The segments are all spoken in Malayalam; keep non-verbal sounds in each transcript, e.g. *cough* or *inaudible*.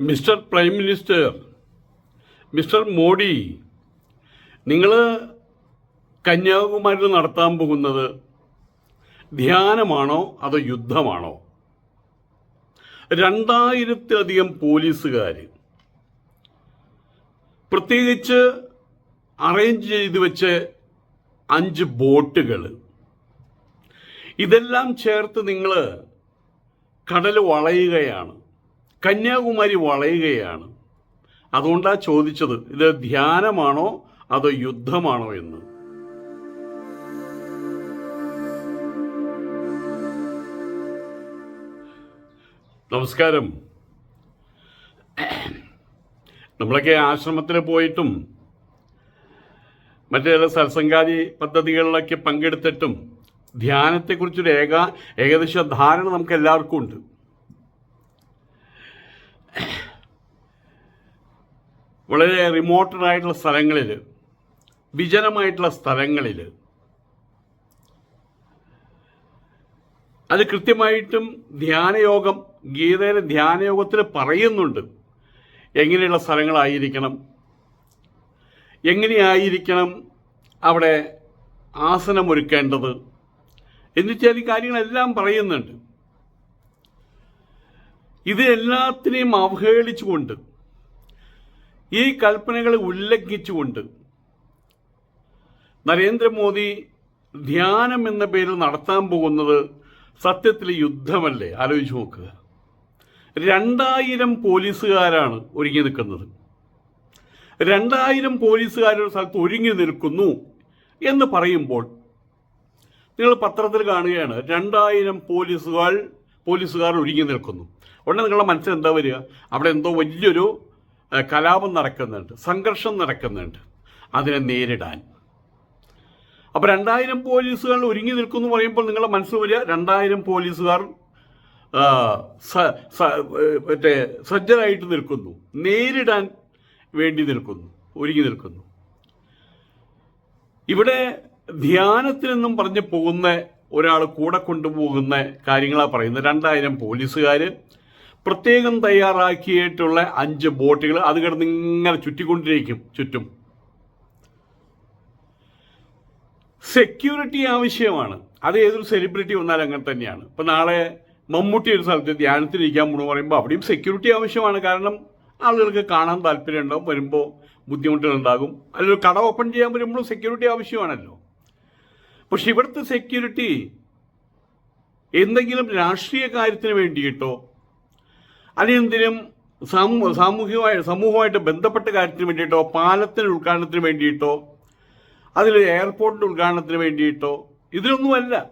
Mister prime minister mister Modi നിങ്ങൾ കന്യാകുമാരിയിൽ നടത്താൻ പോകുന്നത് ധ്യാനമാണോ അതോ യുദ്ധമാണോ? രണ്ടായിരത്തിലധികം പോലീസുകാർ പ്രത്യേകിച്ച് അറേഞ്ച് ചെയ്ത് വെച്ച് അഞ്ച് ബോട്ടുകൾ ഇതെല്ലാം ചേർത്ത് നിങ്ങൾ കടൽ വളയുകയാണ്. കന്യാകുമാരി വളയുകയാണ്. അതുകൊണ്ടാണ് ചോദിച്ചത് ഇത് ധ്യാനമാണോ അതോ യുദ്ധമാണോ എന്ന്? നമസ്കാരം. നമ്മളൊക്കെ ആശ്രമത്തിൽ പോയിട്ടും മറ്റു ചില സത്സംഗാതി പദ്ധതികളിലൊക്കെ പങ്കെടുത്തിട്ടും ധ്യാനത്തെക്കുറിച്ചൊരു ഏക ഏകദേശ ധാരണ നമുക്ക് എല്ലാവർക്കും ഉണ്ട്. വളരെ റിമോട്ടഡായിട്ടുള്ള സ്ഥലങ്ങളിൽ വിജനമായിട്ടുള്ള സ്ഥലങ്ങളിൽ അത് കൃത്യമായിട്ടും ധ്യാനയോഗം ഗീതയിലെ ധ്യാനയോഗത്തിൽ പറയുന്നുണ്ട്. എങ്ങനെയുള്ള സ്ഥലങ്ങളായിരിക്കണം? എങ്ങനെയായിരിക്കണം അവിടെ ആസനമൊരുക്കേണ്ടത്? എന്നിത്യാദി കാര്യങ്ങളെല്ലാം പറയുന്നുണ്ട്. ഇത് എല്ലാത്തിനെയും അവഹേളിച്ചുകൊണ്ട് ഈ കൽപ്പനകളെ ഉല്ലംഘിച്ചുകൊണ്ട് നരേന്ദ്രമോദി ധ്യാനം എന്ന പേരിൽ നടത്താൻ പോകുന്നത് സത്യത്തിൽ യുദ്ധമല്ലേ? ആലോചിച്ച് നോക്കുക രണ്ടായിരം പോലീസുകാരാണ് ഒരുങ്ങി നിൽക്കുന്നത്. രണ്ടായിരം പോലീസുകാരുടെ സ്ഥലത്ത് ഒരുങ്ങി നിൽക്കുന്നു എന്ന് പറയുമ്പോൾ നിങ്ങൾ പത്രത്തിൽ കാണുകയാണ് രണ്ടായിരം പോലീസുകാർ പോലീസുകാർ ഒരുങ്ങി നിൽക്കുന്നു. ഉടനെ നിങ്ങളുടെ മനസ്സിൽ എന്താ വരിക? അവിടെ എന്തോ വലിയൊരു കലാപം നടക്കുന്നുണ്ട് സംഘർഷം നടക്കുന്നുണ്ട്. അതിനെ നേരിടാൻ. അപ്പോൾ രണ്ടായിരം പോലീസുകാർ ഒരുങ്ങി നിൽക്കുന്നു പറയുമ്പോൾ നിങ്ങളുടെ മനസ്സിൽ വരിക രണ്ടായിരം പോലീസുകാർ മറ്റേ സജ്ജരായിട്ട് നിൽക്കുന്നു. നേരിടാൻ വേണ്ടി നിൽക്കുന്നു ഒരുങ്ങി നിൽക്കുന്നു. ഇവിടെ ധ്യാനത്തിനെന്നും പറഞ്ഞ് പോകുന്ന ഒരാൾ കൂടെ കൊണ്ടുപോകുന്ന കാര്യങ്ങളാണ് പറയുന്നത്. രണ്ടായിരം പോലീസുകാർ പ്രത്യേകം തയ്യാറാക്കിയിട്ടുള്ള അഞ്ച് ബോട്ടുകൾ അത് കിടന്ന് ഇങ്ങനെ ചുറ്റിക്കൊണ്ടിരിക്കും ചുറ്റും. സെക്യൂരിറ്റി ആവശ്യമാണ്. അത് ഏതൊരു സെലിബ്രിറ്റി വന്നാലും അങ്ങനെ തന്നെയാണ്. ഇപ്പം നാളെ മമ്മൂട്ടി ഒരു സ്ഥലത്ത് ധ്യാനത്തിലിരിക്കാൻ പോണെന്ന് പറയുമ്പോൾ അവിടെയും സെക്യൂരിറ്റി ആവശ്യമാണ്. കാരണം ആളുകൾക്ക് കാണാൻ താല്പര്യം ഉണ്ടാവും വരുമ്പോൾ ബുദ്ധിമുട്ടുകളുണ്ടാകും. അല്ലെങ്കിൽ കട ഓപ്പൺ ചെയ്യാൻ വരുമ്പോഴും സെക്യൂരിറ്റി ആവശ്യമാണല്ലോ. പക്ഷെ ഇവിടുത്തെ സെക്യൂരിറ്റി എന്തെങ്കിലും രാഷ്ട്രീയ കാര്യത്തിന് വേണ്ടിയിട്ടോ അല്ലെങ്കിൽ സാമൂഹ്യമായി സമൂഹമായിട്ട് ബന്ധപ്പെട്ട കാര്യത്തിന് വേണ്ടിയിട്ടോ പാലത്തിന് ഉദ്ഘാടനത്തിന് വേണ്ടിയിട്ടോ അതിൽ എയർപോർട്ടിന്റെ ഉദ്ഘാടനത്തിന് വേണ്ടിയിട്ടോ ഇതിലൊന്നുമല്ല.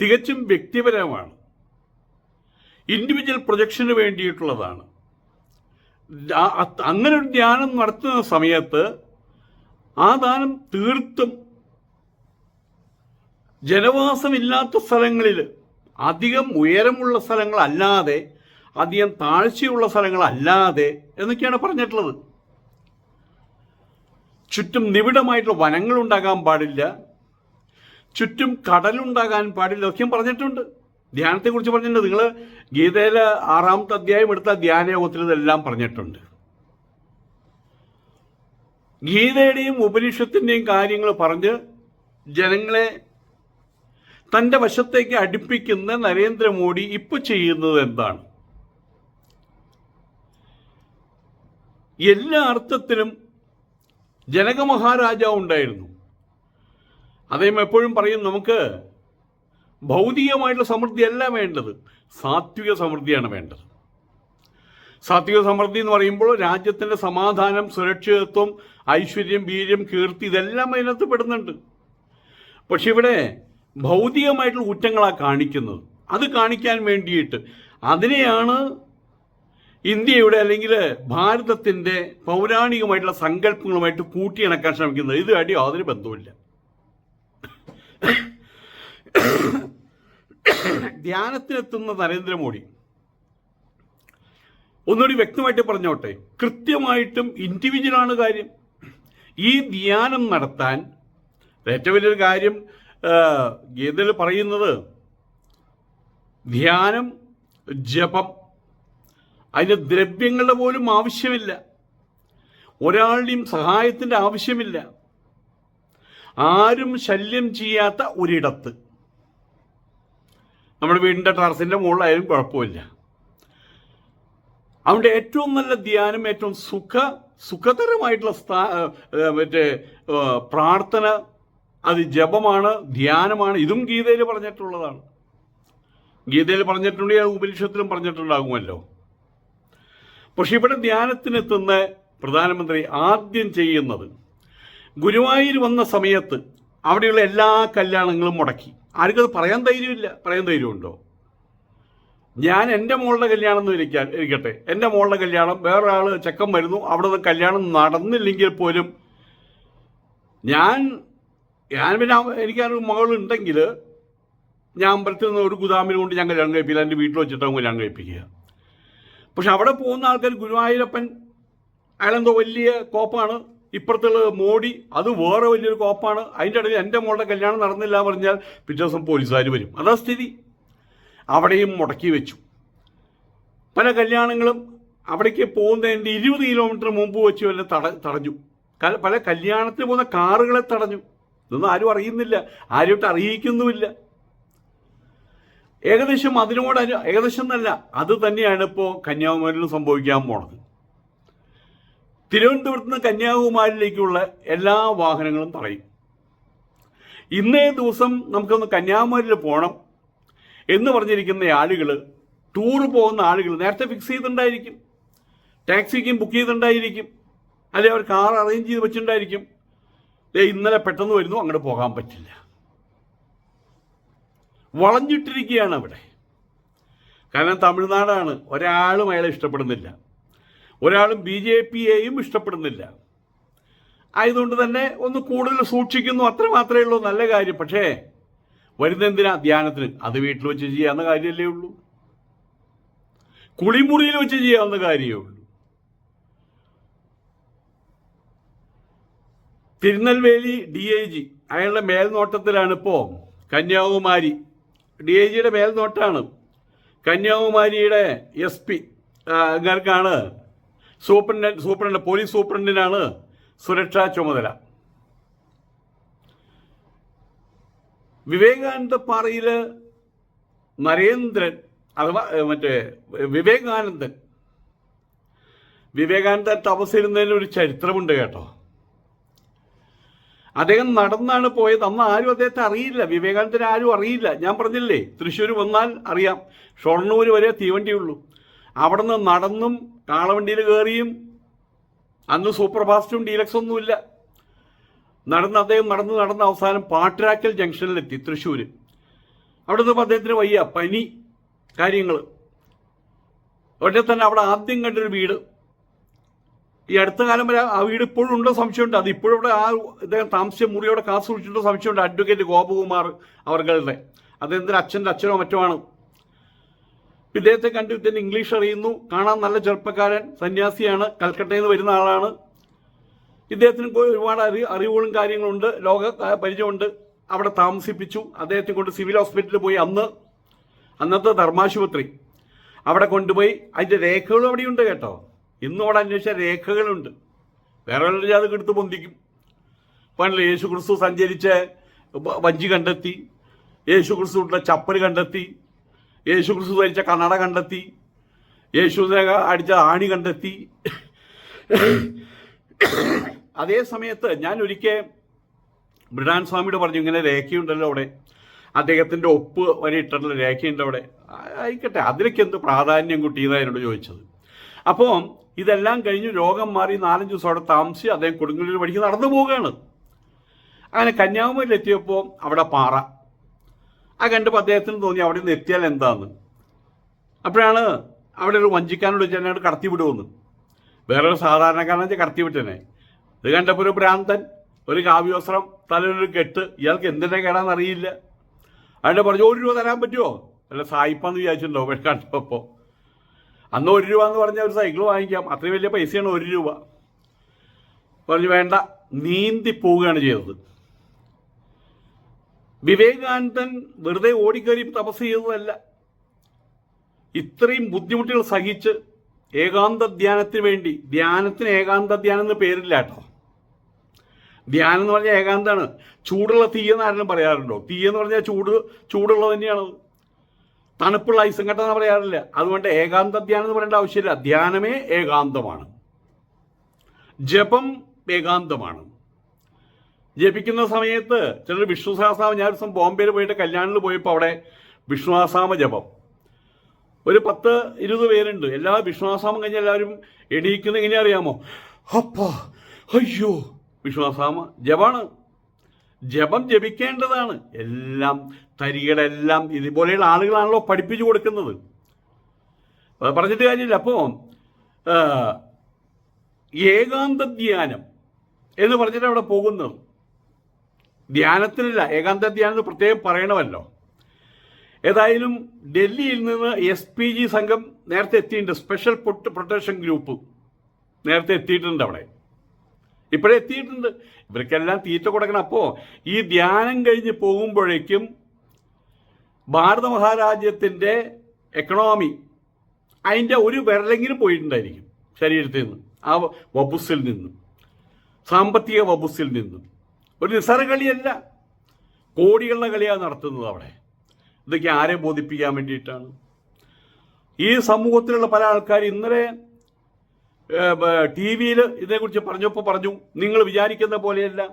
തികച്ചും വ്യക്തിപരമാണ്. ഇൻഡിവിജ്വൽ പ്രൊജക്ഷന് വേണ്ടിയിട്ടുള്ളതാണ്. അങ്ങനെ ഒരു ധ്യാനം നടത്തുന്ന സമയത്ത് ആ ദാനം തീർത്തും ജനവാസമില്ലാത്ത സ്ഥലങ്ങളിൽ അധികം ഉയരമുള്ള സ്ഥലങ്ങളല്ലാതെ അധികം താഴ്ചയുള്ള സ്ഥലങ്ങളല്ലാതെ എന്നൊക്കെയാണ് പറഞ്ഞിട്ടുള്ളത്. ചുറ്റും നിബിഡമായിട്ടുള്ള വനങ്ങൾ ഉണ്ടാകാൻ പാടില്ല. ചുറ്റും കടലുണ്ടാകാൻ പാടില്ല ഒക്കെയും പറഞ്ഞിട്ടുണ്ട്. ധ്യാനത്തെക്കുറിച്ച് പറഞ്ഞിട്ടുണ്ട്. നിങ്ങൾ ഗീതയിലെ ആറാമത്തെ അധ്യായം എടുത്ത ധ്യാനയോഗത്തിൽ ഇതെല്ലാം പറഞ്ഞിട്ടുണ്ട്. ഗീതയുടെയും ഉപനിഷത്തിന്റെയും കാര്യങ്ങൾ പറഞ്ഞ് ജനങ്ങളെ തന്റെ വശത്തേക്ക് അടുപ്പിക്കുന്ന നരേന്ദ്രമോദി ഇപ്പോൾ ചെയ്യുന്നത് എന്താണ്? എല്ലാ അർത്ഥത്തിലും ജനക മഹാരാജാവ് ഉണ്ടായിരുന്നു. അദ്ദേഹം എപ്പോഴും പറയും നമുക്ക് ഭൗതികമായിട്ടുള്ള സമൃദ്ധിയല്ല വേണ്ടത് സാത്വിക സമൃദ്ധിയാണ് വേണ്ടത്. സാത്വിക സമൃദ്ധി എന്ന് പറയുമ്പോൾ രാജ്യത്തിന്റെ സമാധാനം സുരക്ഷിതത്വം ഐശ്വര്യം വീര്യം കീർത്തി ഇതെല്ലാം അതിനകത്ത് പെടുന്നുണ്ട്. പക്ഷെ ഇവിടെ ഭൗതികമായിട്ടുള്ള കുറ്റങ്ങളാണ് കാണിക്കുന്നത്. അത് കാണിക്കാൻ വേണ്ടിയിട്ട്. അതിനെയാണ് ഇന്ത്യയുടെ അല്ലെങ്കിൽ ഭാരതത്തിന്റെ പൗരാണികമായിട്ടുള്ള സങ്കല്പങ്ങളുമായിട്ട് കൂട്ടിയിണക്കാൻ ശ്രമിക്കുന്നത്. ഇതുമായിട്ട് യാതൊരു ബന്ധവുമില്ല. ധ്യാനത്തിനെത്തുന്ന നരേന്ദ്രമോദി. ഒന്നുകൂടി വ്യക്തമായിട്ട് പറഞ്ഞോട്ടെ. കൃത്യമായിട്ടും ഇൻഡിവിജ്വലാണ് കാര്യം. ഈ ധ്യാനം നടത്താൻ ഏറ്റവും വലിയൊരു കാര്യം ഗീതയിൽ പറയുന്നത് ധ്യാനം ജപം. അതിന് ദ്രവ്യങ്ങളുടെ പോലും ആവശ്യമില്ല. ഒരാളുടെയും സഹായത്തിന്റെ ആവശ്യമില്ല. ആരും ശല്യം ചെയ്യാത്ത ഒരിടത്ത്. നമ്മുടെ വീടിന്റെ ടെറസിന്റെ മുകളിലായാലും കുഴപ്പമില്ല. അവിടെ ഏറ്റവും നല്ല ധ്യാനം ഏറ്റവും സുഖ സുഖതരമായിട്ടുള്ള സ്ഥാ മറ്റേ പ്രാർത്ഥന അത് ജപമാണ് ധ്യാനമാണ് ഇതും ഗീതയിൽ പറഞ്ഞിട്ടുള്ളതാണ്. ഗീതയിൽ പറഞ്ഞിട്ടുണ്ട് അത് ഉപനിഷത്തിലും പറഞ്ഞിട്ടുണ്ടാകുമല്ലോ. പക്ഷെ ഇവിടെ ധ്യാനത്തിനെത്തുന്ന പ്രധാനമന്ത്രി ആദ്യം ചെയ്യുന്നത് ഗുരുവായൂർ വന്ന സമയത്ത് അവിടെയുള്ള എല്ലാ കല്യാണങ്ങളും മുടക്കി. ആർക്കും അത് പറയാൻ ധൈര്യമില്ല? പറയാൻ ധൈര്യമുണ്ടോ? ഞാൻ എന്റെ മോളുടെ കല്യാണം എന്ന് ഇരിക്കാൻ ഇരിക്കട്ടെ. എന്റെ മോളുടെ കല്യാണം വേറെ ആൾ ചെക്കൻ വരുന്നു അവിടെ കല്യാണം നടന്നില്ലെങ്കിൽ പോലും ഞാൻ ഞാൻ പിന്നെ എനിക്കൊരു മകളുണ്ടെങ്കിൽ ഞാൻ അമ്പലത്തിൽ നിന്ന് ഒരു ഗുദാമിൽ കൊണ്ട് ഞങ്ങൾ കല്യാണം കഴിപ്പിക്കുക എന്റെ വീട്ടിൽ വെച്ചിട്ടാകും കല്യാണം കഴിപ്പിക്കുക പക്ഷെ അവിടെ പോകുന്ന ആൾക്കാർ ഗുരുവായൂരപ്പൻ അയാളെന്തോ വലിയ കോപ്പാണ്. ഇപ്പുറത്തുള്ള മോഡി അത് വേറെ വലിയൊരു കോപ്പാണ്. അതിന്റെ ഇടയിൽ എന്റെ മോളുടെ കല്യാണം നടന്നില്ല എന്ന് പറഞ്ഞാൽ പിറ്റേ ദിവസം പോലീസുകാർ വരും. അതാ സ്ഥിതി. അവിടെയും മുടക്കി വെച്ചു. പല കല്യാണങ്ങളും അവിടേക്ക് പോകുന്നതിന്റെ ഇരുപത് കിലോമീറ്റർ മുമ്പ് വെച്ച് തന്നെ തട തടഞ്ഞു. പല കല്യാണത്തിന് പോകുന്ന കാറുകളെ തടഞ്ഞു. ഇതൊന്നും ആരും അറിയുന്നില്ല. ആരുമായിട്ട് അറിയിക്കുന്നുമില്ല. ഏകദേശം അതിനോട് ഏകദേശം എന്നല്ല അത് തന്നെയാണ് ഇപ്പോൾ കന്യാകുമാരിയിൽ സംഭവിക്കാൻ പോണത്. തിരുവനന്തപുരത്ത് നിന്ന് കന്യാകുമാരിയിലേക്കുള്ള എല്ലാ വാഹനങ്ങളും തടയും. ഇന്നേ ദിവസം നമുക്കൊന്ന് കന്യാകുമാരിയിൽ പോകണം എന്ന് പറഞ്ഞിരിക്കുന്ന ആളുകൾ ടൂർ പോകുന്ന ആളുകൾ നേരത്തെ ഫിക്സ് ചെയ്തിട്ടുണ്ടായിരിക്കും. ടാക്സിക്കും ബുക്ക് ചെയ്തിട്ടുണ്ടായിരിക്കും. അല്ലെങ്കിൽ അവർ കാർ അറേഞ്ച് ചെയ്ത് വെച്ചിട്ടുണ്ടായിരിക്കും. ദേ ഇന്നലെ പെട്ടെന്ന് വരുന്നു അങ്ങോട്ട് പോകാൻ പറ്റില്ല. വളഞ്ഞിട്ടിരിക്കുകയാണ് അവിടെ. കാരണം തമിഴ്നാടാണ് ഒരാളും അയാളെ ഇഷ്ടപ്പെടുന്നില്ല. ഒരാളും ബി ജെ പിയെയും ഇഷ്ടപ്പെടുന്നില്ല. ആയതുകൊണ്ട് തന്നെ ഒന്ന് കൂടുതൽ സൂക്ഷിക്കുന്നു അത്ര മാത്രമേ ഉള്ളൂ നല്ല കാര്യം. പക്ഷേ വരുന്ന എന്തിനാ ധ്യാനത്തിന്? അത് വീട്ടിൽ വെച്ച് ചെയ്യാവുന്ന കാര്യമല്ലേ ഉള്ളൂ. കുളിമുറിയിൽ വെച്ച് ചെയ്യാവുന്ന കാര്യമേ ഉള്ളൂ. തിരുനെൽവേലി ഡി ഐ ജി അയാളുടെ മേൽനോട്ടത്തിലാണ് ഇപ്പോൾ കന്യാകുമാരി. ഡി ഐ ജിയുടെ മേൽനോട്ടമാണ് കന്യാകുമാരിയുടെ എസ് പി ഇങ്ങർക്കാണ് സൂപ്രണ്ട് സൂപ്രണ്ട് പോലീസ് സൂപ്രണ്ടിനാണ് സുരക്ഷാ ചുമതല. വിവേകാനന്ദ പാറയിൽ നരേന്ദ്രൻ അഥവാ മറ്റേ വിവേകാനന്ദൻ. വിവേകാനന്ദൻ തപസ്സിരുന്നതിന് ഒരു ചരിത്രമുണ്ട് കേട്ടോ. അദ്ദേഹം നടന്നാണ് പോയത്. അന്ന് ആരും അദ്ദേഹത്തെ അറിയില്ല. വിവേകാനന്ദന് ആരും അറിയില്ല. ഞാൻ പറഞ്ഞില്ലേ തൃശ്ശൂർ വന്നാൽ അറിയാം. ഷൊർണൂർ വരെ തീവണ്ടിയുള്ളൂ. അവിടെ നിന്ന് നടന്നും കാളവണ്ടിയിൽ കയറിയും അന്ന് സൂപ്പർ ഫാസ്റ്റും ഡീലക്സ് ഒന്നുമില്ല. നടന്ന് അദ്ദേഹം നടന്ന് നടന്ന അവസാനം പാട്രാക്കൽ ജംഗ്ഷനിലെത്തി തൃശ്ശൂർ അവിടെ നിന്ന് അദ്ദേഹത്തിന് വയ്യ. പനി കാര്യങ്ങൾ ഉടനെ തന്നെ അവിടെ ആദ്യം കണ്ടൊരു വീട്. ഈ അടുത്ത കാലം വരെ ആ വീട് ഇപ്പോഴും ഉണ്ടോ സംശയമുണ്ട്. അത് ഇപ്പോഴും ഇവിടെ ആ ഇദ്ദേഹം താമസിച്ച മുറിയോടെ കാത്തു സൂക്ഷിച്ചിട്ടുണ്ടോ സംശയമുണ്ട്. അഡ്വക്കേറ്റ് ഗോപകുമാർ അവർകളുടെ. അദ്ദേഹത്തിന്റെ അച്ഛന്റെ അച്ഛനോ മറ്റോ ആണ്? ഇദ്ദേഹത്തെ കണ്ടു ഇദ്ദേഹം ഇംഗ്ലീഷ് അറിയുന്നു. കാണാൻ നല്ല ചെറുപ്പക്കാരൻ സന്യാസിയാണ്. കൽക്കട്ടയിൽ നിന്ന് വരുന്ന ആളാണ്. ഇദ്ദേഹത്തിന് ഒരുപാട് അറി അറിവുകളും കാര്യങ്ങളുണ്ട് ലോക പരിചയമുണ്ട്. അവിടെ താമസിപ്പിച്ചു. അദ്ദേഹത്തെ കൊണ്ട് സിവിൽ ഹോസ്പിറ്റലിൽ പോയി അന്ന് അന്നത്തെ ധർമാശുപത്രി. അവിടെ കൊണ്ടുപോയി. അതിന്റെ രേഖകളും അവിടെയുണ്ട് കേട്ടോ. ഇന്നും അവിടെ അന്വേഷിച്ച രേഖകളുണ്ട്. വേറെ അത് എടുത്ത് പൊന്തിക്കും. പണ്ട് യേശു ക്രിസ്തു സഞ്ചരിച്ച വഞ്ചി കണ്ടെത്തി. യേശു ക്രിസ്തുവിന്റെ ചപ്പൽ കണ്ടെത്തി. യേശു ക്രിസ്തു ധരിച്ച കണ്ണട കണ്ടെത്തി. യേശുവിനെ അടിച്ച ആണി കണ്ടെത്തി. അതേ സമയത്ത് ഞാൻ ഒരിക്കൽ ബ്രിഡാൻ സ്വാമിയോട് പറഞ്ഞു ഇങ്ങനെ രേഖയുണ്ടല്ലോ അവിടെ. അദ്ദേഹത്തിന്റെ ഒപ്പ് വരെ ഇട്ടിട്ടുള്ള രേഖയുണ്ട് അവിടെ. ആയിക്കട്ടെ അതിലേക്ക് എന്ത് പ്രാധാന്യം കുട്ടിയതാണ് എന്നോട് ചോദിച്ചത്. അപ്പോൾ ഇതെല്ലാം കഴിഞ്ഞ് രോഗം മാറി നാലഞ്ച് ദിവസം അവിടെ താമസിച്ച് അദ്ദേഹം കൊടുങ്ങല്ലൂർ വഴിക്ക് നടന്നു പോവുകയാണ്. അങ്ങനെ കന്യാകുമാരിയിൽ എത്തിയപ്പോൾ അവിടെ പാറ. ആ കണ്ടപ്പോൾ അദ്ദേഹത്തിന് തോന്നി അവിടെ നിന്ന് എത്തിയാൽ എന്താന്ന്. അപ്പോഴാണ് അവിടെ ഒരു വഞ്ചിക്കാനോട് ചെന്നെ കടത്തി വിടുമെന്ന് വേറൊരു സാധാരണക്കാരനെ കടത്തി വിട്ടനെ. ഇത് കണ്ടപ്പോൾ ഒരു ഭ്രാന്തൻ ഒരു കാവ്യവസ്ത്രം തലയിലൊരു കെട്ട് ഇയാൾക്ക് എന്തിനെ കേടാന്നറിയില്ല അയാളുടെ പറഞ്ഞു ഒരു രൂപ തരാൻ പറ്റുമോ അല്ല സായിപ്പാന്ന് വിചാരിച്ചിട്ടുണ്ടോ കണ്ടപ്പോൾ അന്ന് ഒരു രൂപ എന്ന് പറഞ്ഞാൽ ഒരു സൈക്കിൾ വാങ്ങിക്കാം. അത്രയും വലിയ പൈസയാണ് ഒരു രൂപ. പറഞ്ഞു വേണ്ട നീന്തി പോവുകയാണ് ചെയ്തത്. വിവേകാനന്ദൻ വെറുതെ ഓടിക്കയറി തപസ് ചെയ്തതല്ല. ഇത്രയും ബുദ്ധിമുട്ടുകൾ സഹിച്ച് ഏകാന്ത ധ്യാനത്തിന് വേണ്ടി ധ്യാനത്തിന് ഏകാന്ത ധ്യാനം എന്ന് പേരില്ല കേട്ടോ. ധ്യാനം എന്ന് പറഞ്ഞാൽ ഏകാന്താണ് ചൂടുള്ള തീയെന്ന് ആരെങ്കിലും പറയാറുണ്ടോ? തീയെന്ന് പറഞ്ഞാൽ ചൂട് ചൂടുള്ളത് തന്നെയാണ് തണുപ്പുള്ള ഐസും കെട്ടെന്ന് പറയാറില്ല. അതുകൊണ്ട് ഏകാന്ത ധ്യാനം എന്ന് പറയേണ്ട ആവശ്യമില്ല. ധ്യാനമേ ഏകാന്തമാണ്. ജപം ഏകാന്തമാണ്. ജപിക്കുന്ന സമയത്ത് ചിലർ വിഷ്ണു സഹസ്രാമ ഞാൻ ദിവസം ബോംബെയിൽ പോയിട്ട് കല്യാണിൽ പോയപ്പോൾ അവിടെ വിഷ്ണുവാസാമ ജപം. ഒരു പത്ത് ഇരുപത് പേരുണ്ട്. എല്ലാ വിഷ്ണുവാസാമം കഴിഞ്ഞാൽ എല്ലാവരും എണീക്കുന്ന എങ്ങനെയാ അറിയാമോ? അപ്പ അയ്യോ. വിഷ്ണുവാസാമ ജപാണ്. ജപം ജപിക്കേണ്ടതാണ്. എല്ലാം തരികളെല്ലാം ഇതുപോലെയുള്ള ആളുകളാണല്ലോ പഠിപ്പിച്ചു കൊടുക്കുന്നത്. പറഞ്ഞിട്ട് കാര്യമില്ല. അപ്പോൾ ഏകാന്ത ധ്യാനം എന്ന് പറഞ്ഞിട്ട് അവിടെ പോകുന്നത്. ധ്യാനത്തിനല്ല ഏകാന്ത ധ്യാനം പ്രത്യേകം പറയണമല്ലോ. ഏതായാലും ഡൽഹിയിൽ നിന്ന് എസ് പി ജി സംഘം നേരത്തെ എത്തിയിട്ടുണ്ട്. സ്പെഷ്യൽ പ്രൊട്ടക്ഷൻ ഗ്രൂപ്പ് നേരത്തെ എത്തിയിട്ടുണ്ട് അവിടെ. ഇപ്പോഴേ എത്തിയിട്ടുണ്ട്. ഇവർക്കെല്ലാം തീറ്റ കൊടുക്കണം. അപ്പോൾ ഈ ധ്യാനം കഴിഞ്ഞ് പോകുമ്പോഴേക്കും ഭാരത മഹാരാജ്യത്തിന്റെ എക്കണോമി അതിന്റെ ഒരു വിരലെങ്കിലും പോയിട്ടുണ്ടായിരിക്കും ശരീരത്തിൽ നിന്ന് ആ വബുസിൽ നിന്നും സാമ്പത്തിക വബുസിൽ നിന്നും. ഒരു നിസ്സാര കളിയല്ല. കോടികളുടെ കളിയാണ് നടത്തുന്നത് അവിടെ. ഇതൊക്കെ ആരെ ബോധിപ്പിക്കാൻ വേണ്ടിയിട്ടാണ്? ഈ സമൂഹത്തിലുള്ള പല ആൾക്കാർ ഇന്നലെ ടി വിയിൽ ഇതിനെക്കുറിച്ച് പറഞ്ഞപ്പോൾ പറഞ്ഞു നിങ്ങൾ വിചാരിക്കുന്ന പോലെയല്ല.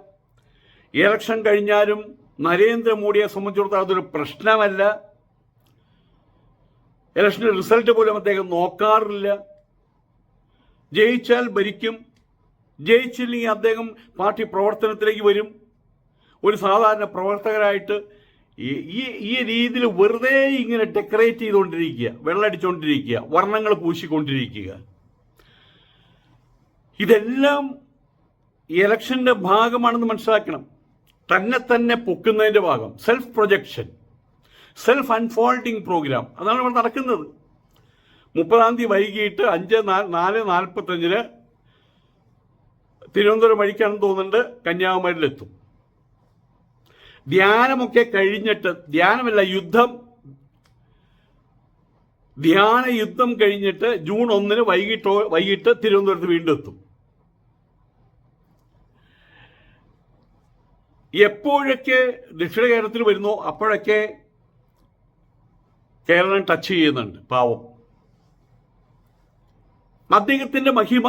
ഇലക്ഷൻ കഴിഞ്ഞാലും നരേന്ദ്രമോദിയെ സംബന്ധിച്ചിടത്തോളം അതൊരു പ്രശ്നമല്ല. ഇലക്ഷന്റെ റിസൾട്ട് പോലും അദ്ദേഹം നോക്കാറില്ല. ജയിച്ചാൽ ഭരിക്കും. ജയിച്ചില്ലെങ്കിൽ അദ്ദേഹം പാർട്ടി പ്രവർത്തനത്തിലേക്ക് വരും. ഒരു സാധാരണ പ്രവർത്തകരായിട്ട് ഈ- ഈ രീതിയിൽ വെറുതെ ഇങ്ങനെ ഡെക്കറേറ്റ് ചെയ്തുകൊണ്ടിരിക്കുക വെള്ളടിച്ചുകൊണ്ടിരിക്കുക വർണങ്ങൾ പൂശിക്കൊണ്ടിരിക്കുക. ഇതെല്ലാം ഇലക്ഷന്റെ ഭാഗമാണെന്ന് മനസ്സിലാക്കണം. തന്നെ തന്നെ പൊക്കുന്നതിന്റെ ഭാഗം. Self projection self unfolding programme അതാണ് ഇവിടെ നടക്കുന്നത്. മുപ്പതാം തീയതി വൈകിട്ട് അഞ്ച് നാല് നാൽപ്പത്തഞ്ചിന് തിരുവനന്തപുരം വഴിക്കാണെന്ന് തോന്നുന്നുണ്ട്. കന്യാകുമാരിയിലെത്തും. ധ്യാനമൊക്കെ കഴിഞ്ഞിട്ട് ധ്യാനമല്ല യുദ്ധം ധ്യാന യുദ്ധം കഴിഞ്ഞിട്ട് ജൂൺ ഒന്നിന് വൈകിട്ടോ വൈകിട്ട് തിരുവനന്തപുരത്ത് വീണ്ടും എത്തും. എപ്പോഴൊക്കെ ദക്ഷിണ കേരളത്തിൽ വരുന്നോ അപ്പോഴൊക്കെ കേരളം ടച്ച് ചെയ്യുന്നുണ്ട്. പാവം. അദ്ദേഹത്തിന്റെ മഹിമ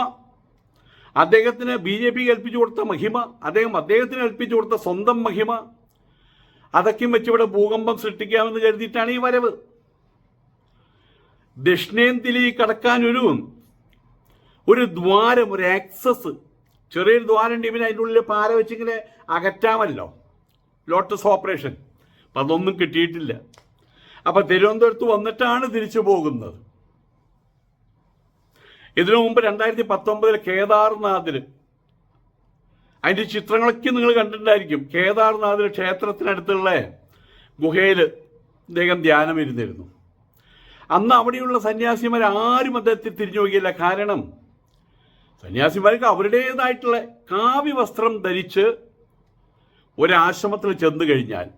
അദ്ദേഹത്തിന് ബി ജെ പി കൽപ്പിച്ചു കൊടുത്ത മഹിമ അദ്ദേഹം അദ്ദേഹത്തിന് കൽപ്പിച്ചു കൊടുത്ത സ്വന്തം മഹിമ അതൊക്കെയും വെച്ച് ഇവിടെ ഭൂകമ്പം സൃഷ്ടിക്കാമെന്ന് കരുതിയിട്ടാണ് ഈ വരവ്. ദക്ഷിണേന്ത്യയിലേക്ക് കടക്കാൻ ഒരു ഒരു ദ്വാരം ഒരു ആക്സസ് ചെറിയൊരു ദ്വാരം ഇവന് അതിന്റെ ഉള്ളിൽ പാര വെച്ചിങ്ങനെ അകറ്റാമല്ലോ ലോട്ടസ് ഓപ്പറേഷൻ അപ്പം അതൊന്നും കിട്ടിയിട്ടില്ല. അപ്പം തിരുവനന്തപുരത്ത് വന്നിട്ടാണ് തിരിച്ചു പോകുന്നത്. ഇതിനു മുമ്പ് രണ്ടായിരത്തി പത്തൊമ്പതിൽ കേദാർനാഥിൽ അതിന്റെ ചിത്രങ്ങളൊക്കെ നിങ്ങൾ കണ്ടിട്ടുണ്ടായിരിക്കും. കേദാർനാഥിൽ ക്ഷേത്രത്തിനടുത്തുള്ള ഗുഹയിൽ അദ്ദേഹം ധ്യാനം ഇരുന്നിരുന്നു അന്ന് അവിടെയുള്ള സന്യാസിമാർ ആരും അദ്ദേഹത്തെ തിരിഞ്ഞു നോക്കിയില്ല. കാരണം സന്യാസിമാർക്ക് അവരുടേതായിട്ടുള്ള കാവ്യ വസ്ത്രം ധരിച്ച് ഒരാശ്രമത്തിൽ ചെന്നു കഴിഞ്ഞാൽ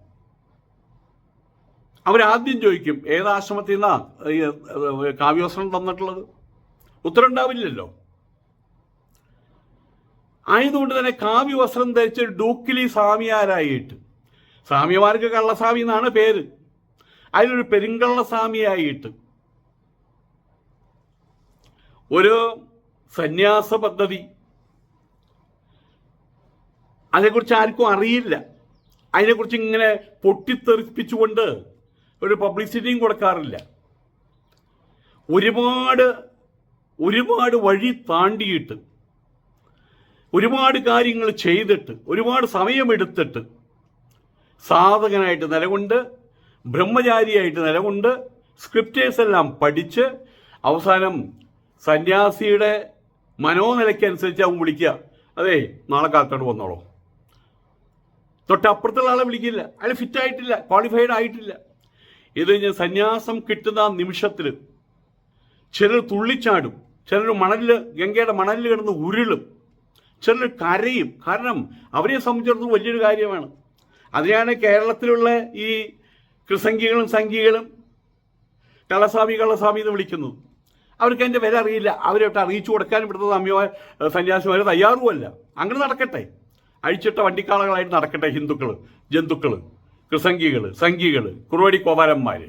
അവരാദ്യം ചോദിക്കും ഏതാശ്രമത്തിൽ നിന്നാ കാവ്യവസ്ത്രം തന്നിട്ടുള്ളത്? ഉത്തരം ഉണ്ടാവില്ലല്ലോ. ആയതുകൊണ്ട് തന്നെ കാവ്യവസ്ത്രം ധരിച്ച് ഡൂക്കിലി സ്വാമിയാരായിട്ട് സ്വാമിമാർക്ക് കള്ളസ്വാമി എന്നാണ് പേര്. അതിലൊരു പെരുങ്കള്ളസ്വാമിയായിട്ട് ഒരു സന്യാസ പദ്ധതി. അതിനെക്കുറിച്ച് ആർക്കും അറിയില്ല. അതിനെക്കുറിച്ച് ഇങ്ങനെ പൊട്ടിത്തെറിപ്പിച്ചുകൊണ്ട് ഒരു പബ്ലിസിറ്റിയും കൊടുക്കാറില്ല. ഒരുപാട് ഒരുപാട് വഴി താണ്ടിയിട്ട് ഒരുപാട് കാര്യങ്ങൾ ചെയ്തിട്ട് ഒരുപാട് സമയമെടുത്തിട്ട് സാധകനായിട്ട് നിലകൊണ്ട് ബ്രഹ്മചാരിയായിട്ട് നിലകൊണ്ട് സ്ക്രിപ്റ്റേഴ്സ് എല്ലാം പഠിച്ച് അവസാനം സന്യാസിയുടെ മനോനിലയ്ക്കനുസരിച്ച് അവൻ വിളിക്കുക. അതെ നാളെ കാത്തോട്ട് വന്നോളൂ. തൊട്ടപ്പുറത്തുള്ള ആളെ വിളിക്കില്ല. അയാൾ ഫിറ്റ് ആയിട്ടില്ല ക്വാളിഫൈഡ് ആയിട്ടില്ല. ഇത് കഴിഞ്ഞ് സന്യാസം കിട്ടുന്ന നിമിഷത്തിൽ ചിലർ തുള്ളിച്ചാടും ചിലർ മണലിൽ ഗംഗയുടെ മണലിൽ കിടന്ന് ഉരുളും ചിലർ കരയും. കാരണം അവരെ സംബന്ധിച്ചിടത്തോളം വലിയൊരു കാര്യമാണ്. അതിനാണ് കേരളത്തിലുള്ള ഈ കൃസംഗികളും സംഘികളും കള്ളസ്വാമി കള്ളസ്വാമി എന്ന് വിളിക്കുന്നു. അവർക്ക് അതിന്റെ വില അറിയില്ല. അവരോട്ട് അറിയിച്ചു കൊടുക്കാൻ ഇവിടുത്തെ അമ്മയോ സന്യാസിമാർ തയ്യാറുമല്ല അങ്ങനെ നടക്കട്ടെ. അഴിച്ചിട്ട വണ്ടിക്കാളകളായിട്ട് നടക്കട്ടെ ഹിന്ദുക്കൾ ജന്തുക്കൾ കൃസംഗികൾ സംഘികൾ കുറുവടി കോപാലന്മാർ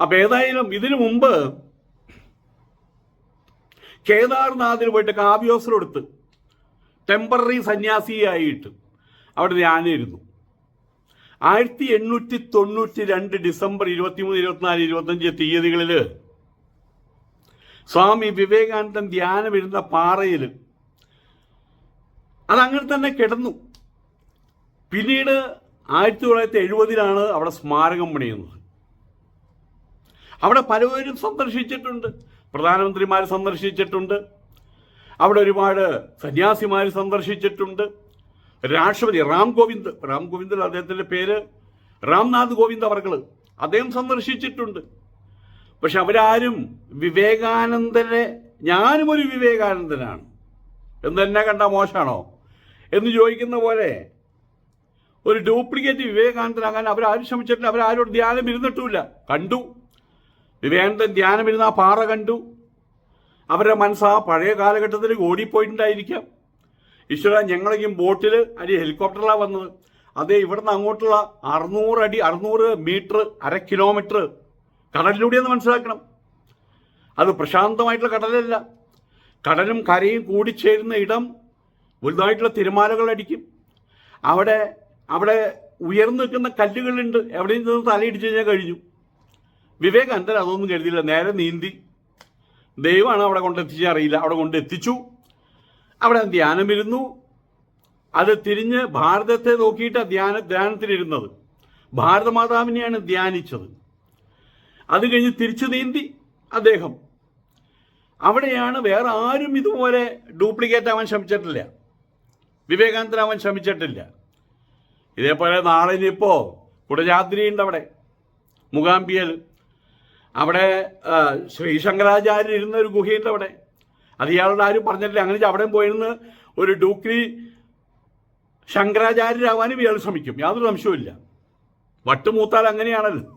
അപ്പം ഏതായാലും ഇതിനു മുമ്പ് കേദാർനാഥിൽ പോയിട്ട് കാവ്യോസരം എടുത്ത് ടെമ്പററി സന്യാസിയായിട്ട് അവിടെ ധ്യാനിരുന്നു ആയിരത്തി എണ്ണൂറ്റി തൊണ്ണൂറ്റി രണ്ട് ഡിസംബർ ഇരുപത്തിമൂന്ന് ഇരുപത്തിനാല് ഇരുപത്തഞ്ച് തീയതികളിൽ സ്വാമി വിവേകാനന്ദൻ ധ്യാനമിരുന്ന പാറയിൽ അതങ്ങനെ തന്നെ കിടന്നു. പിന്നീട് ആയിരത്തി തൊള്ളായിരത്തി എഴുപതിലാണ് അവിടെ സ്മാരകം പണിയുന്നത്. അവിടെ പലവരും സന്ദർശിച്ചിട്ടുണ്ട്. പ്രധാനമന്ത്രിമാർ സന്ദർശിച്ചിട്ടുണ്ട്. അവിടെ ഒരുപാട് സന്യാസിമാർ സന്ദർശിച്ചിട്ടുണ്ട്. രാഷ്ട്രപതി റാം ഗോവിന്ദ് റാം ഗോവിന്ദ് അദ്ദേഹത്തിന്റെ പേര് രാംനാഥ് ഗോവിന്ദ് അവർകൾ അദ്ദേഹം സന്ദർശിച്ചിട്ടുണ്ട്. പക്ഷെ അവരാരും വിവേകാനന്ദനെ ഞാനും ഒരു വിവേകാനന്ദനാണ്. എന്ന് എന്നെ കണ്ട മോശമാണോ എന്ന് ചോദിക്കുന്ന പോലെ ഒരു ഡ്യൂപ്ലിക്കേറ്റ് വിവേകാനന്ദനാകാൻ അവരാരും ശ്രമിച്ചിട്ടില്ല. അവരാരും ധ്യാനം ഇരുന്നിട്ടുമില്ല. കണ്ടു. വിവേകാനന്ദൻ ധ്യാനം ഇരുന്ന ആ പാറ കണ്ടു. അവരുടെ മനസ്സ് ആ പഴയ കാലഘട്ടത്തിൽ ഓടിപ്പോയിട്ടുണ്ടായിരിക്കാം. ഈശ്വര ഞങ്ങളെങ്കിലും ബോട്ടിൽ അല്ലെങ്കിൽ ഹെലികോപ്റ്ററിലാണ് വന്നത്. അതേ ഇവിടുന്ന് അങ്ങോട്ടുള്ള അറുന്നൂറ് അടി അറുന്നൂറ് മീറ്റർ അര കിലോമീറ്റർ കടലിലൂടെയെന്ന് മനസ്സിലാക്കണം. അത് പ്രശാന്തമായിട്ടുള്ള കടലല്ല. കടലും കരയും കൂടി ചേരുന്ന ഇടം വലുതായിട്ടുള്ള തിരമാലകൾ അടിക്കും. അവിടെ അവിടെ ഉയർന്നു നിൽക്കുന്ന കല്ലുകളുണ്ട്. എവിടെയും നിന്ന് തലയിടിച്ചു കഴിഞ്ഞാൽ കഴിഞ്ഞു. വിവേകാനന്ദൻ അതൊന്നും കരുതിയില്ല. നേരെ നീന്തി. ദൈവമാണ് അവിടെ കൊണ്ടെത്തിച്ചറിയില്ല അവിടെ കൊണ്ടെത്തിച്ചു അവിടെ ധ്യാനമിരുന്നു. അത് തിരിഞ്ഞ് ഭാരതത്തെ നോക്കിയിട്ട് ധ്യാന ധ്യാനത്തിലിരുന്നത്. ഭാരതമാതാവിനെയാണ് ധ്യാനിച്ചത്. അത് കഴിഞ്ഞ് തിരിച്ചു നീന്തി അദ്ദേഹം. അവിടെയാണ് വേറെ ആരും ഇതുപോലെ ഡ്യൂപ്ലിക്കേറ്റ് ആവാൻ ശ്രമിച്ചിട്ടില്ല. വിവേകാനന്ദനാവാൻ ശ്രമിച്ചിട്ടില്ല. ഇതേപോലെ നാളെ ഇനിയിപ്പോൾ കുടജാദ്രി ഉണ്ട് അവിടെ. മുകാംബിയൽ. അവിടെ ശ്രീ ശങ്കരാചാര്യൻ ഇരുന്ന ഒരു ഗുഹയുണ്ട് അവിടെ. അത് ഇയാളോട് ആരും പറഞ്ഞിട്ടില്ല. അങ്ങനെ അവിടെ പോയിരുന്ന് ഒരു ഡൂക്രി ശങ്കരാചാര്യരാവാനും ഇയാൾ ശ്രമിക്കും. യാതൊരു സംശയവുമില്ല വട്ടുമൂത്താൽ അങ്ങനെയാണല്ലോ.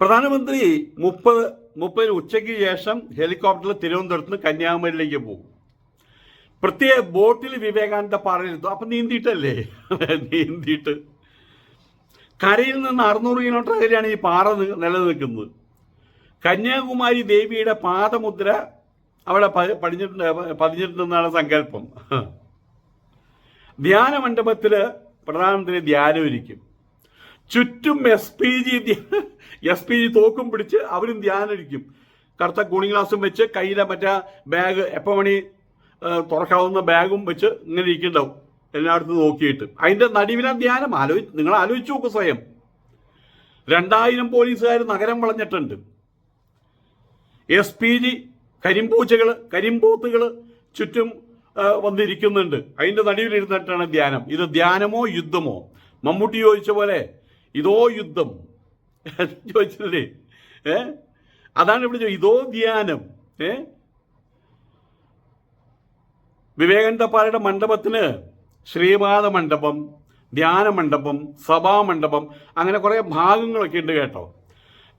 പ്രധാനമന്ത്രി മുപ്പത് മുപ്പതിന് ഉച്ചയ്ക്ക് ശേഷം ഹെലികോപ്റ്ററിൽ തിരുവനന്തപുരത്ത് നിന്ന് കന്യാകുമാരിയിലേക്ക് പോകും. പ്രത്യേക ബോട്ടിൽ വിവേകാനന്ദ പാറയിലെത്തും. അപ്പം നീന്തിയിട്ടല്ലേ? നീന്തിയിട്ട് കരയിൽ നിന്ന് അറുന്നൂറ് കിലോമീറ്റർ അകലെയാണ് ഈ പാറ നിലനിൽക്കുന്നത്. കന്യാകുമാരി ദേവിയുടെ പാദമുദ്ര അവിടെ പടിഞ്ഞിട്ടുണ്ട് പതിഞ്ഞിട്ടുണ്ടെന്നാണ് സങ്കല്പം. ധ്യാന മണ്ഡപത്തിൽ പ്രധാനമന്ത്രി ധ്യാനമിരിക്കും ചുറ്റും S P G S P G തോക്കും പിടിച്ച് അവരും ധ്യാനമിരിക്കും കറുത്ത കൂളിംഗ് ഗ്ലാസും വെച്ച് കയ്യിലെ മറ്റേ ബാഗ് എപ്പോൾ മണി തുറക്കാവുന്ന ബാഗും വെച്ച് ഇങ്ങനെ ഇരിക്കുന്നുണ്ടാവും. എല്ലായിടത്തും നോക്കിയിട്ട്. അതിന്റെ നടുവിലെ ധ്യാനം ആലോചി നിങ്ങൾ ആലോചിച്ചു നോക്കൂ സ്വയം. രണ്ടായിരം പോലീസുകാർ നഗരം വളഞ്ഞിട്ടുണ്ട്. എസ് പി ജി കരിമ്പൂച്ചകൾ കരിമ്പൂത്തുകൾ ചുറ്റും വന്നിരിക്കുന്നുണ്ട്. നടുവിൽ നടുവിലിരുന്നിട്ടാണ് ധ്യാനം. ഇത് ധ്യാനമോ യുദ്ധമോ? മമ്മൂട്ടി ചോദിച്ച പോലെ ഇതോ യുദ്ധം. *laughs* ചോദിച്ചില്ലേ? ഏ? അതാണ് ഇവിടെ ഇതോ ധ്യാനം. ഏ? വിവേകാനന്ദ പാലയുടെ മണ്ഡപത്തിന് ശ്രീപാദ മണ്ഡപം ധ്യാന മണ്ഡപം സഭാമണ്ഡപം അങ്ങനെ കുറേ ഭാഗങ്ങളൊക്കെ ഉണ്ട് കേട്ടോ.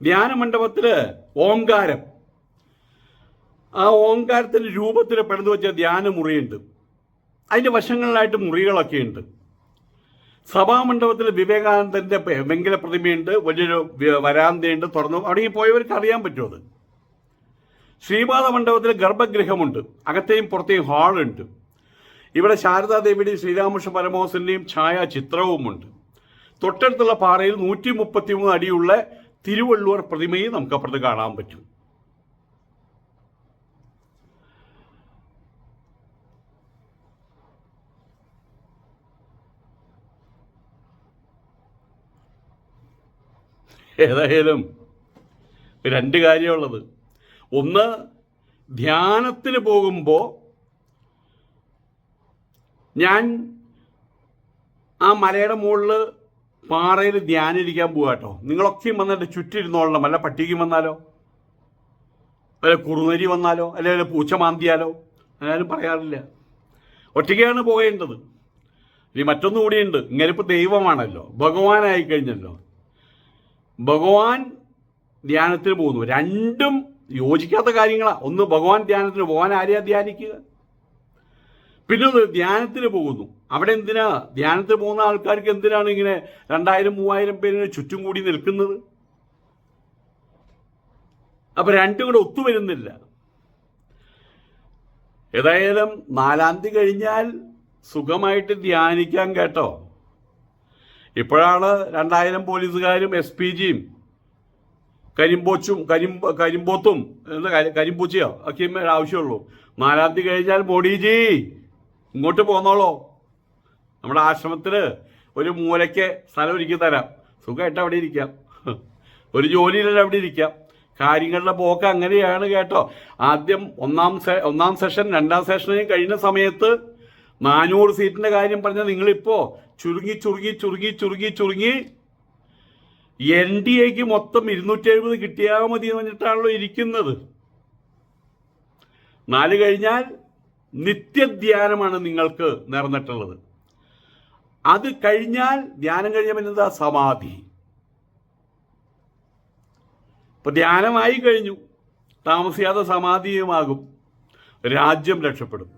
ധ്യാന മണ്ഡപത്തിൽ ഓംകാരം ആ ഓങ്കാരത്തിന്റെ രൂപത്തിൽ പെടുന്നു വെച്ച ധ്യാന മുറിയുണ്ട്. അതിന്റെ വശങ്ങളിലായിട്ട് മുറികളൊക്കെ ഉണ്ട്. സഭാമണ്ഡപത്തിൽ വിവേകാനന്ദന്റെ വെങ്കല പ്രതിമയുണ്ട് വലിയൊരു വരാന്തയുണ്ട് തുറന്നു. അവിടെ പോയവർക്ക് അറിയാൻ പറ്റും അത്. ശ്രീപാദ മണ്ഡപത്തിൽ ഗർഭഗൃഹമുണ്ട്. അകത്തെയും പുറത്തെയും ഹാളുണ്ട്. ഇവിടെ ശാരദാദേവിയുടെയും ശ്രീരാമകൃഷ്ണ പരമഹംസന്റെയും ഛായാചിത്രവുമുണ്ട്. തൊട്ടടുത്തുള്ള പാറയിൽ നൂറ്റി മുപ്പത്തി മൂന്ന് അടിയുള്ള തിരുവള്ളുവർ പ്രതിമയും നമുക്ക് അപ്പുറത്ത് കാണാൻ പറ്റും. ഏതായാലും രണ്ട് കാര്യമുള്ളത്. ഒന്ന് ധ്യാനത്തിന് പോകുമ്പോൾ ഞാൻ ആ മലയുടെ മുകളിൽ പാറയിൽ ധ്യാനിരിക്കാൻ പോവാ കേട്ടോ നിങ്ങളൊക്കെയും വന്നിട്ട് ചുറ്റിരുന്നോളണം. അല്ല പട്ടിക്കും വന്നാലോ? അല്ല കുറുനരി വന്നാലോ? അല്ലെ വല്ല പൂച്ച മാന്തിയാലോ? ഞാനും പറയാറില്ല. ഒറ്റയ്ക്കാണ് പോകേണ്ടത്. ഇനി മറ്റൊന്നും കൂടിയുണ്ട് ഇങ്ങനെ ഇപ്പോൾ ദൈവമാണല്ലോ. ഭഗവാനായി കഴിഞ്ഞല്ലോ. ഭഗവാൻ ധ്യാനത്തിന് പോകുന്നു. രണ്ടും യോജിക്കാത്ത കാര്യങ്ങളാണ് ഒന്ന് ഭഗവാൻ ധ്യാനത്തിന് പോകാൻ ആരെയാ ധ്യാനിക്കുക? പിന്നെ ധ്യാനത്തിന് പോകുന്നു. അവിടെ എന്തിനാ? ധ്യാനത്തിന് പോകുന്ന ആൾക്കാർക്ക് എന്തിനാണ് ഇങ്ങനെ രണ്ടായിരം മൂവായിരം പേരിന് ചുറ്റും കൂടി നിൽക്കുന്നത്? അപ്പൊ രണ്ടും കൂടെ ഒത്തുവരുന്നില്ല ഏതായാലും നാലാം തീയതി കഴിഞ്ഞാൽ സുഖമായിട്ട് ധ്യാനിക്കാൻ കേട്ടോ. ഇപ്പോഴാണ് രണ്ടായിരം പോലീസുകാരും എസ് പി ജിയും കരിമ്പോച്ചും കരിമ്പ കരിമ്പോത്തും എന്താ കരി- കരിമ്പൂച്ചയോ? ഒക്കെ ആവശ്യമുള്ളൂ. നാലാം തീയതി കഴിഞ്ഞാൽ മോഡിജി ഇങ്ങോട്ട് പോന്നോളോ. നമ്മുടെ ആശ്രമത്തിൽ ഒരു മൂലയ്ക്ക് സ്ഥലം ഒരുക്കി തരാം. സുഖമായിട്ട് അവിടെ ഇരിക്കാം. ഒരു ജോലിയിലല്ല അവിടെ ഇരിക്കാം. കാര്യങ്ങളുടെ പോക്ക് അങ്ങനെയാണ് കേട്ടോ. ആദ്യം ഒന്നാം ഒന്നാം സെഷൻ രണ്ടാം സെഷനും കഴിഞ്ഞ സമയത്ത് നാനൂറ് സീറ്റിന്റെ കാര്യം പറഞ്ഞ നിങ്ങളിപ്പോ ചുരുങ്ങി ചുരുങ്ങി ചുരുങ്ങി ചുരുങ്ങി ചുരുങ്ങി എൻ ഡി എക്ക് മൊത്തം ഇരുന്നൂറ്റി എഴുപത് കിട്ടിയാൽ മതി എന്ന് പറഞ്ഞിട്ടാണല്ലോ ഇരിക്കുന്നത്. നാല് കഴിഞ്ഞാൽ നിത്യധ്യാനമാണ് നിങ്ങൾക്ക് നേർന്നിട്ടുള്ളത്. അത് കഴിഞ്ഞാൽ ധ്യാനം കഴിഞ്ഞ സമാധി. ഇപ്പൊ ധ്യാനമായി കഴിഞ്ഞു. താമസിയാതെ സമാധിയുമാകും. രാജ്യം രക്ഷപ്പെടും.